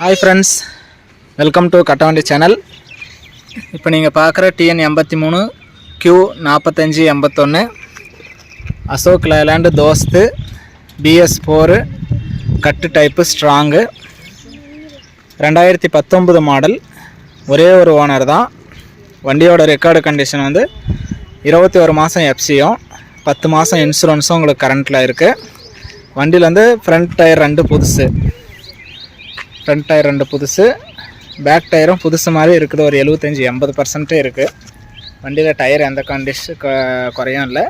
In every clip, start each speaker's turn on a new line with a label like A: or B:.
A: Hi friends welcome to Kattavandi channel இப்போ நீங்கள் பார்க்குற டிஎன் எண்பத்தி மூணு கியூ நாற்பத்தஞ்சி எண்பத்தொன்று அசோக் லேலாண்டு தோஸ்து பிஎஸ் ஃபோரு கட்டு டைப்பு ஸ்ட்ராங்கு ரெண்டாயிரத்தி பத்தொம்பது மாடல் ஒரே ஒரு ஓனர் தான். வண்டியோட ரெக்கார்டு கண்டிஷன் வந்து இருபத்தி ஒரு மாதம் எஃப்சியும் பத்து மாதம் இன்சூரன்ஸும் உங்களுக்கு கரண்ட்டில் இருக்குது வண்டியில் வந்து ஃப்ரண்ட் டயர் ரெண்டு புதுசு. ஃப்ரண்ட் டயர் ரெண்டு புதுசு பேக் டயரும் புதுசு மாதிரி இருக்குது. ஒரு எழுபத்தஞ்சி எண்பது பர்சன்ட்டே இருக்குது வண்டியில் டயர் எந்த கண்டிஷன் குறையும் இல்லை.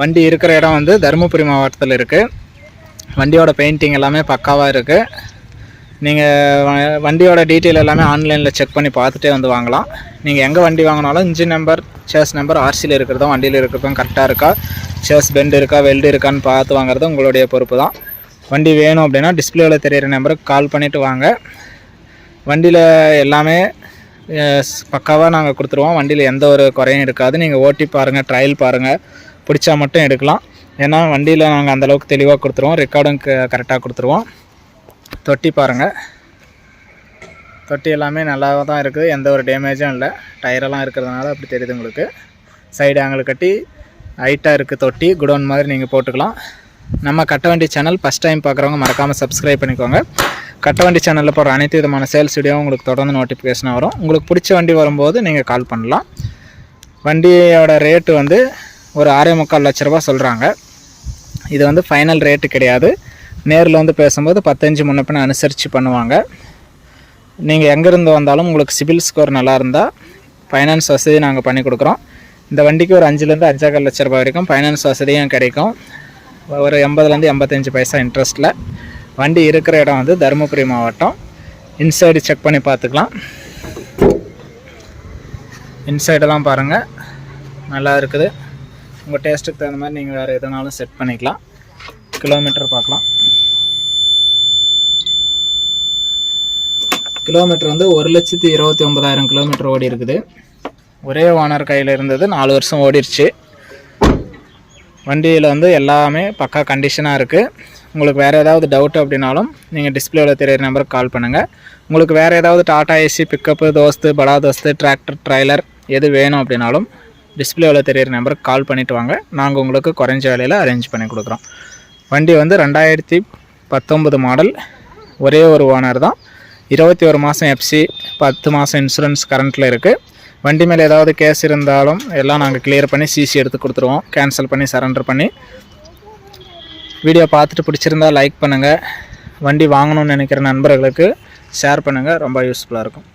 A: வண்டி இருக்கிற இடம் வந்து தருமபுரி மாவட்டத்தில் இருக்குது வண்டியோட பெயிண்டிங் எல்லாமே பக்காவாக இருக்குது நீங்கள் வண்டியோட டீட்டெயில் எல்லாமே ஆன்லைனில் செக் பண்ணி பார்த்துட்டே வந்து வாங்கலாம். நீங்கள் எங்கே வண்டி வாங்கினாலும் இன்ஜின் நம்பர் சேஸ் நம்பர் ஆர்சியில் இருக்கிறதும் வண்டியில் இருக்கிறதும் கரெக்டாக இருக்கா? சேஸ் பெண்ட் இருக்கா வெல்டு இருக்கான்னு பார்த்து வாங்குறது உங்களுடைய பொறுப்பு தான். வண்டி வேணும் அப்படின்னா டிஸ்பிளேவில் தெரிகிற நம்பருக்கு கால் பண்ணிவிட்டு வாங்க. வண்டியில் எல்லாமே பக்காவாக நாங்கள் கொடுத்துருவோம். வண்டியில் எந்த ஒரு குறையும் இருக்காது. நீங்கள் ஓட்டி பாருங்கள் ட்ரையல் பாருங்கள் பிடிச்சா மட்டும் எடுக்கலாம். ஏன்னா வண்டியில் நாங்கள் அந்தளவுக்கு தெளிவாக கொடுத்துருவோம். ரெக்கார்டும் கரெக்டாக கொடுத்துருவோம். தொட்டி பாருங்கள் தொட்டி எல்லாமே நல்லா தான் இருக்குது. எந்த ஒரு டேமேஜும் இல்லை. டயரெல்லாம் இருக்கிறதுனால அப்படி தெரியுது உங்களுக்கு. சைடு ஆங்கிள் கட்டி ஹைட்டாக இருக்குது தொட்டி. குடோன் மாதிரி நீங்கள் போட்டுக்கலாம். நம்ம கட்டவண்டி சேனல் ஃபஸ்ட் டைம் பார்க்குறவங்க மறக்காமல் சப்ஸ்கிரைப் பண்ணிக்கோங்க. கட்டவண்டி சேனலில் போகிற அனைத்து விதமான சேல்ஸ் வீடியோவும் உங்களுக்கு தொடர்ந்து நோட்டிஃபிகேஷன் வரும். உங்களுக்கு பிடிச்ச வண்டி வரும்போது நீங்கள் கால் பண்ணலாம். வண்டியோட ரேட்டு வந்து ஒரு ஆறே முக்கால் லட்ச ரூபா சொல்கிறாங்க இது வந்து ஃபைனல் ரேட்டு கிடையாது. நேரில் வந்து பேசும்போது பத்தஞ்சு முன்ன பின்ன அனுசரித்து பண்ணுவாங்க. நீங்கள் எங்கேருந்து வந்தாலும் உங்களுக்கு சிபில் ஸ்கோர் நல்லா இருந்தால் ஃபைனான்ஸ் வசதி நாங்கள் பண்ணி கொடுக்குறோம். இந்த வண்டிக்கு ஒரு அஞ்சுலேருந்து அஞ்சாக்கால் லட்ச ரூபாய் வரைக்கும் ஃபைனான்ஸ் வசதியும் கிடைக்கும். ஒரு எண்பதுலேருந்து எண்பத்தஞ்சு பைசா இன்ட்ரெஸ்ட்டில் வண்டி இருக்கிற இடம் வந்து தருமபுரி மாவட்டம். இன்சைடு செக் பண்ணி பார்த்துக்கலாம். இன்சைடெல்லாம் பாருங்கள் நல்லா இருக்குது. உங்கள் டேஸ்ட்டுக்கு தகுந்த மாதிரி நீங்கள் வேறு எதுனாலும் செட் பண்ணிக்கலாம். கிலோமீட்டர் பார்க்கலாம். கிலோமீட்டர் வந்து ஒரு லட்சத்தி இருபத்தி ஒன்பதாயிரம் கிலோமீட்டர் ஓடி இருக்குது. ஒரே ஓனர் கையில் இருந்தது. நாலு வருஷம் ஓடிடுச்சு வண்டியில் வந்து எல்லாமே பக்கா கண்டிஷனாக இருக்குது உங்களுக்கு வேறு ஏதாவது டவுட் அப்படின்னாலும் நீங்கள் டிஸ்பிளேவில் தெரியிற நம்பருக்கு கால் பண்ணுங்கள் உங்களுக்கு வேறு ஏதாவது டாட்டா ஏசி பிக்கப்பு தோஸ்து படா தோஸ்து டிராக்டர் ட்ரைலர் எது வேணும் அப்படின்னாலும் டிஸ்பிளேவில் தெரியிற நம்பருக்கு கால் பண்ணிவிட்டு வாங்க. நாங்கள் உங்களுக்கு குறைஞ்ச விலையில் அரேஞ்ச் பண்ணி கொடுக்குறோம். வண்டி வந்து ரெண்டாயிரத்தி பத்தொம்பது மாடல் ஒரே ஒரு ஓனர் தான். இருபத்தி ஒரு மாதம் எஃப்சி பத்து மாதம் இன்சூரன்ஸ் கரண்ட்டில் இருக்குது வண்டி மேலே ஏதாவது கேஸ் இருந்தாலும் எல்லாம் நாங்கள் கிளியர் பண்ணி சிசி எடுத்து கொடுத்துருவோம். கேன்சல் பண்ணி சரண்டர் பண்ணி. வீடியோ பார்த்துட்டு பிடிச்சிருந்தா லைக் பண்ணுங்கள் வண்டி வாங்கணும்னு நினைக்கிற நண்பர்களுக்கு ஷேர் பண்ணுங்கள் ரொம்ப யூஸ்ஃபுல்லாக இருக்கும்.